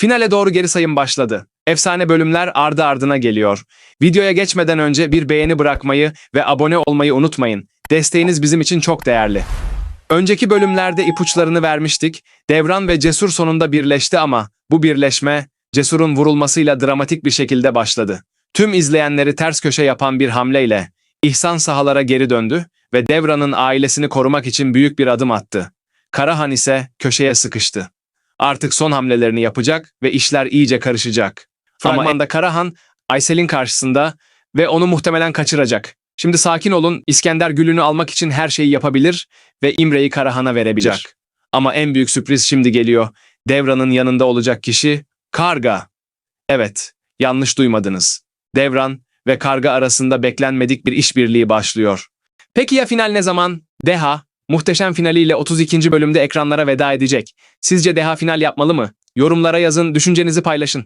Finale doğru geri sayım başladı. Efsane bölümler ardı ardına geliyor. Videoya geçmeden önce bir beğeni bırakmayı ve abone olmayı unutmayın. Desteğiniz bizim için çok değerli. Önceki bölümlerde ipuçlarını vermiştik. Devran ve Cesur sonunda birleşti ama bu birleşme Cesur'un vurulmasıyla dramatik bir şekilde başladı. Tüm izleyenleri ters köşe yapan bir hamleyle İhsan sahalara geri döndü ve Devran'ın ailesini korumak için büyük bir adım attı. Karahan ise köşeye sıkıştı. Artık son hamlelerini yapacak ve işler iyice karışacak. Fragmanda Karahan Aysel'in karşısında ve onu muhtemelen kaçıracak. Şimdi sakin olun, İskender gülünü almak için her şeyi yapabilir ve İmre'yi Karahan'a verebilir. Ama en büyük sürpriz şimdi geliyor. Devran'ın yanında olacak kişi Karga. Evet, yanlış duymadınız. Devran ve Karga arasında beklenmedik bir işbirliği başlıyor. Peki ya final ne zaman? Deha, muhteşem finaliyle 32. bölümde ekranlara veda edecek. Sizce Deha final yapmalı mı? Yorumlara yazın, düşüncenizi paylaşın.